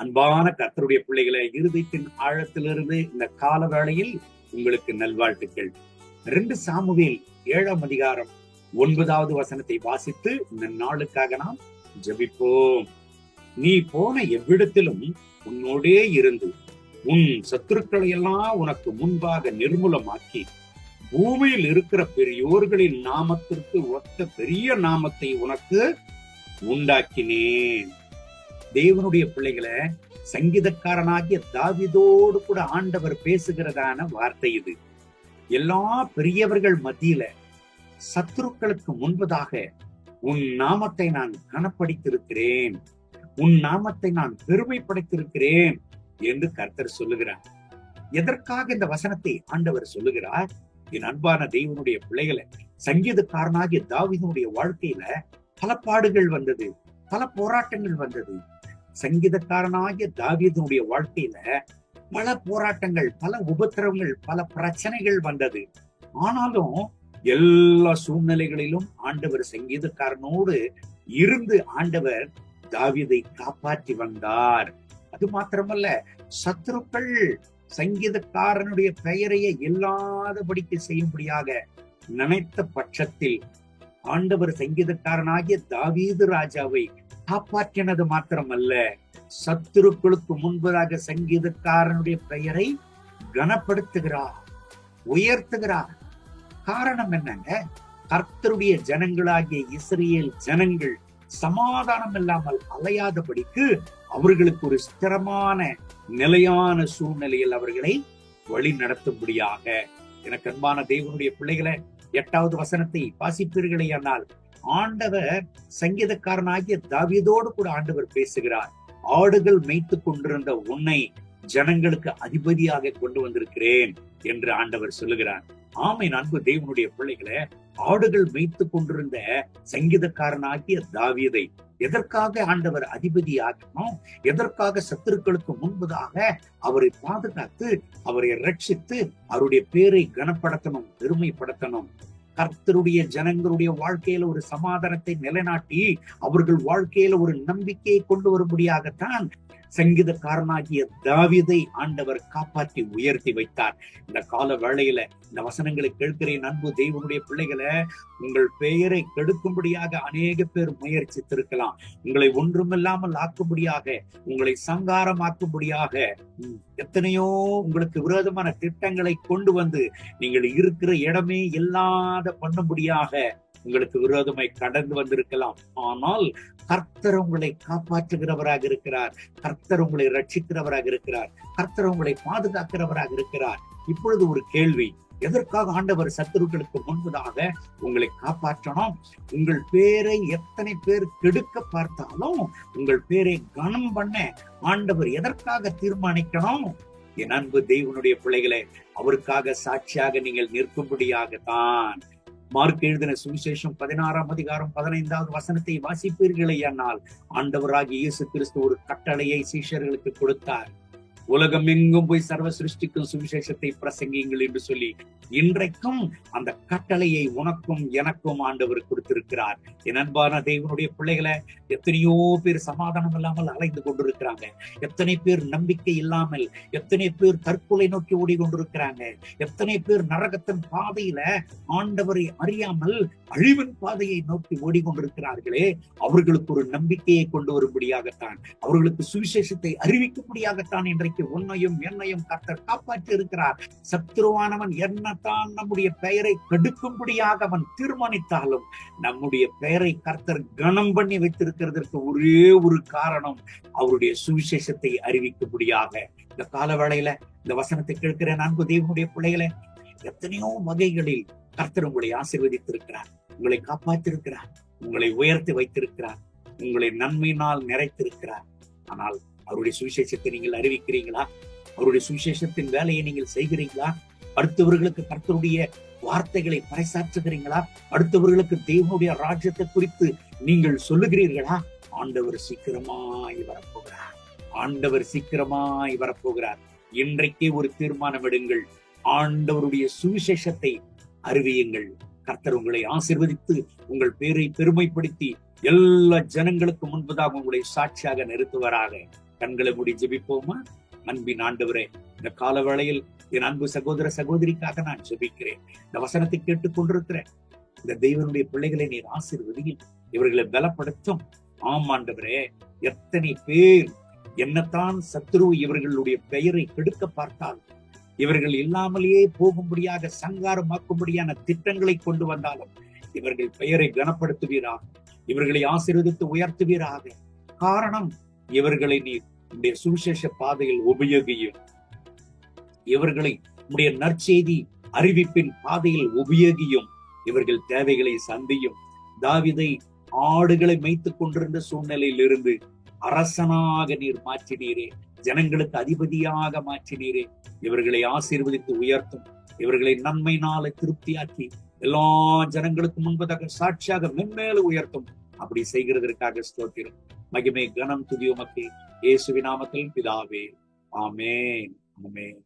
அன்பான கர்த்தருடைய பிள்ளைகளை இருதயத்தின் ஆழத்திலிருந்து இந்த கால வேளையில் உங்களுக்கு நல்வாழ்த்துக்கள். ரெண்டு சாமுவேல் ஏழாம் அதிகாரம் ஒன்பதாவது வசனத்தை வாசித்து இந்த நாளுக்காக நாம் ஜெபிப்போம். நீ போன எவ்விடத்திலும் உன்னோடே இருந்து உன் சத்துருக்களை எல்லாம் உனக்கு முன்பாக நிர்மூலமாக்கி பூமியில் இருக்கிற பெரியோர்களின் நாமத்திற்கு ஒத்த பெரிய நாமத்தை உனக்கு உண்டாக்கினேன். தேவனுடைய பிள்ளைகளை சங்கீதக்காரனாகிய தாவிதோடு கூட ஆண்டவர் பேசுகிறதான வார்த்தை இது. எல்லா பெரியவர்கள் மத்தியில சத்துருக்களுக்கு முன்பதாக உன் நாமத்தை நான் கனப்படுத்திருக்கிறேன் உன் நாமத்தை நான் பெருமைப்படுத்திருக்கிறேன் என்று கர்த்தர் சொல்லுகிறார். எதற்காக இந்த வசனத்தை ஆண்டவர் சொல்லுகிறார்? என் அன்பான தெய்வனுடைய பிள்ளைகளை சங்கீதக்காரனாகிய தாவிதனுடைய வாழ்க்கையில பல பாடுகள் வந்தது பல போராட்டங்கள் வந்தது. சங்கீதக்காரனாகிய தாவீதனுடைய வாழ்க்கையில பல போராட்டங்கள் பல உபத்திரவங்கள் பல பிரச்சனைகள் வந்தது. ஆனாலும் எல்லா சூழ்நிலைகளிலும் ஆண்டவர் சங்கீதக்காரனோடு இருந்து ஆண்டவர் தாவீதை காப்பாற்றி வந்தார். அது மாத்திரமல்ல சத்துருக்கள் சங்கீதக்காரனுடைய பெயரையே இல்லாதபடிக்கு செய்யும்படியாக நினைத்த பட்சத்தில் ஆண்டவர் சங்கீதக்காரனாகிய தாவீது ராஜாவை காப்பாற்றினது மாத்திரமல்ல. சத்துருக்களுக்கு முன்பதாக சங்கீதக்காரனுடைய பெயரை கனப்படுத்துகிறார் உயர்த்துகிறார். காரணம் என்னங்க? கர்த்தருடைய ஜனங்களாகிய இஸ்ரேல் ஜனங்கள் சமாதானம் இல்லாமல் அலையாதபடிக்கு அவர்களுக்கு ஒரு ஸ்திரமான நிலையான சூழ்நிலையில் அவர்களை வழி நடத்தும்படியாக எனக்கு அன்பான தேவனுடைய பிள்ளைகளை எட்டாவது வசனத்தை வாசிப்பீர்களே ஆனால் ஆண்டவர் சங்கீதக்காரனாகிய தாவிதோடு கூட ஆண்டவர் பேசுகிறார். ஆடுகள் மேய்த்து கொண்டிருந்த உன்னை ஜனங்களுக்கு அதிபதியாக கொண்டு வந்திருக்கிறேன் என்று ஆண்டவர் சொல்லுகிறார். ஆமை நண்பு தேவனுடைய பிள்ளைகளை ஆடுகள் மேய்த்து கொண்டிருந்த சங்கீதக்காரனாகிய தாவியதை எதற்காக ஆண்டவர் அதிபதி எதற்காக சத்துருக்களுக்கு முன்பதாக அவரை பாதுகாத்து அவரை ரட்சித்து அவருடைய பேரை கனப்படுத்தணும் பெருமைப்படுத்தணும்? கர்த்தருடைய ஜனங்களுடைய வாழ்க்கையில ஒரு சமாதானத்தை நிலைநாட்டி அவர்கள் வாழ்க்கையில ஒரு நம்பிக்கையை கொண்டு வரும்படியாகத்தான் சங்கீதக்காரனாகிய தாவிதை ஆண்டவர் காப்பாற்றி உயர்த்தி வைத்தார். இந்த கால வேளையில இந்த வசனங்களை கேட்கிறேன் அன்பு தெய்வனுடைய பிள்ளைகளை உங்கள் பெயரை கெடுக்கும்படியாக அநேக பேர் முயற்சித்திருக்கலாம். உங்களை ஒன்றுமில்லாமல் ஆக்கும்படியாக உங்களை சங்காரமாக்கும்படியாக எத்தனையோ உங்களுக்கு விரோதமான திட்டங்களை கொண்டு வந்து நீங்கள் இருக்கிற இடமே இல்லாத பண்ணும்படியாக உங்களுக்கு விரோதமாய் கடந்து வந்திருக்கலாம். ஆனால் கர்த்தர் உங்களை காப்பாற்றுகிறவராக இருக்கிறார். கர்த்தர் உங்களை ரட்சிக்கிறவராக இருக்கிறார். கர்த்தர் உங்களை பாதுகாக்கிறவராக இருக்கிறார். இப்பொழுது ஒரு கேள்வி. எதற்காக ஆண்டவர் சத்துருக்களுக்கு முன்பதாக உங்களை காப்பாற்றணும்? உங்கள் பேரை எத்தனை பேர் கெடுக்க பார்த்தாலும் உங்கள் பேரை கனம் பண்ண ஆண்டவர் எதற்காக தீர்மானிக்கணும்? என் அன்பு தெய்வனுடைய பிள்ளைகளை அவருக்காக சாட்சியாக நீங்கள் நிற்கும்படியாகத்தான் மார்க் எழுதின சுவிசேஷம் பதினாறாம் அதிகாரம் பதினைந்தாவது வசனத்தை வாசிப்பீர்களே ஆனால் ஆண்டவராகிய இயேசு கிறிஸ்து ஒரு கட்டளையை சீஷர்களுக்கு கொடுத்தார். உலகம் எங்கும் போய் சர்வ சிருஷ்டிக்கும் சுவிசேஷத்தை பிரசங்கிங்கள் என்று சொல்லி இன்றைக்கும் அந்த கட்டளையை உனக்கும் எனக்கும் ஆண்டவர் கொடுத்திருக்கிறார். என் அன்பான தேவனுடைய பிள்ளைகளை எத்தனையோ பேர் சமாதானம் இல்லாமல் அலைந்து கொண்டிருக்கிறாங்க. எத்தனை பேர் நம்பிக்கை இல்லாமல் எத்தனை பேர் தற்கொலை நோக்கி ஓடிக்கொண்டிருக்கிறாங்க. எத்தனை பேர் நரகத்தின் பாதையில ஆண்டவரை அறியாமல் அழிவின் பாதையை நோக்கி ஓடிக்கொண்டிருக்கிறார்களே அவர்களுக்கு ஒரு நம்பிக்கையை கொண்டு வரும்படியாகத்தான் அவர்களுக்கு சுவிசேஷத்தை அறிவிக்கும்படியாகத்தான் இன்றைக்கு உன்னையும் என்னையும் கர்த்தர் காப்பாற்றி இருக்கிறார் சத்ருவானவன் என்னத்தான் நம்முடைய பெயரை கெடுக்கும்படியாக அவன் தீர்மானித்தாலும் நம்முடைய பெயரை கர்த்தர் கனம் பண்ணி வைத்திருக்கிறதற்கு ஒரே ஒரு காரணம் அவருடைய சுவிசேஷத்தை அறிவிக்கும்படியாக. இந்த கால வேளையில இந்த வசனத்தை கேட்கிற நான்கு தேவனுடைய பிள்ளைகளை எத்தனையோ வகைகளில் கர்த்தர் உங்களை ஆசீர்வதித்திருக்கிறார். உங்களை காப்பாற்றிருக்கிறார் உங்களை உயர்த்தி வைத்திருக்கிறார். உங்களை நன்மையினால் நிறைத்திருக்கிறார். ஆனால் அவருடைய சுவிசேஷத்தை நீங்கள் அறிவிக்கிறீங்களா? அவருடைய சுவிசேஷத்தின் வேலையை நீங்கள் செய்கிறீங்களா? அடுத்தவர்களுக்கு கர்த்தருடைய வார்த்தைகளை பறைசாற்றுகிறீங்களா? அடுத்தவர்களுக்கு தேவனுடைய ராஜ்யத்தை குறித்து நீங்கள் சொல்லுகிறீர்களா? ஆண்டவர் சீக்கிரமாய் வரப்போகிறார். ஆண்டவர் சீக்கிரமாய் வரப்போகிறார். இன்றைக்கே ஒரு தீர்மானம் எடுங்கள். ஆண்டவருடைய சுவிசேஷத்தை அறிவியுங்கள். கர்த்தர் உங்களை ஆசிர்வதித்து உங்கள் பேரை பெருமைப்படுத்தி எல்லா ஜனங்களுக்கு முன்பதாக உங்களை சாட்சியாக நிறுத்துவராக. கண்களை மூடி ஜெபிப்போமா? அன்பின் ஆண்டவரே இந்த கால வேளையில் என் அன்பு சகோதர சகோதரிக்காக நான் ஜெபிக்கிறேன். இந்த வசனத்தை கேட்டுக் கொண்டிருக்கிறேன் இந்த தெய்வனுடைய பிள்ளைகளை நீர் ஆசீர்வதியும் இவர்களை பலப்படுத்தும். ஆம் ஆண்டவரே எத்தனை பேர் என்னத்தான் சத்ரு இவர்களுடைய பெயரை கெடுக்க பார்த்தால் இவர்கள் இல்லாமலேயே போகும்படியாக சங்காரமாக்கும்படியான திட்டங்களை கொண்டு வந்தாலும் இவர்கள் பெயரை கனப்படுத்துவீராக இவர்களை ஆசீர்வதித்து உயர்த்துவீராக. காரணம் இவர்களை நீர் உடைய சுவிசேஷ பாதையில் உபயோகியும். இவர்களை உடைய நற்செய்தி அறிவிப்பின் பாதையில் உபயோகியும். இவர்கள் தேவைகளை சந்தியும். தாவிதை ஆடுகளை மேய்த்துக் கொண்டிருந்த சூழ்நிலையில் இருந்து அரசனாக நீர் மாற்றினீரே. ஜனங்களுக்கு அதிபதியாக மாற்றினீரே. இவர்களை ஆசீர்வதித்து உயர்த்தும். இவர்களை நன்மை நாளை திருப்தியாக்கி எல்லா ஜனங்களுக்கு முன்பதாக சாட்சியாக மென்மேலும் உயர்த்தும். அப்படி செய்கிறதற்காக ஸ்தோத்திரம். மகிமை கனம் துதியுமக்கு இயேசுவின் நாமத்தில் பிதாவே. ஆமென். ஆமென்.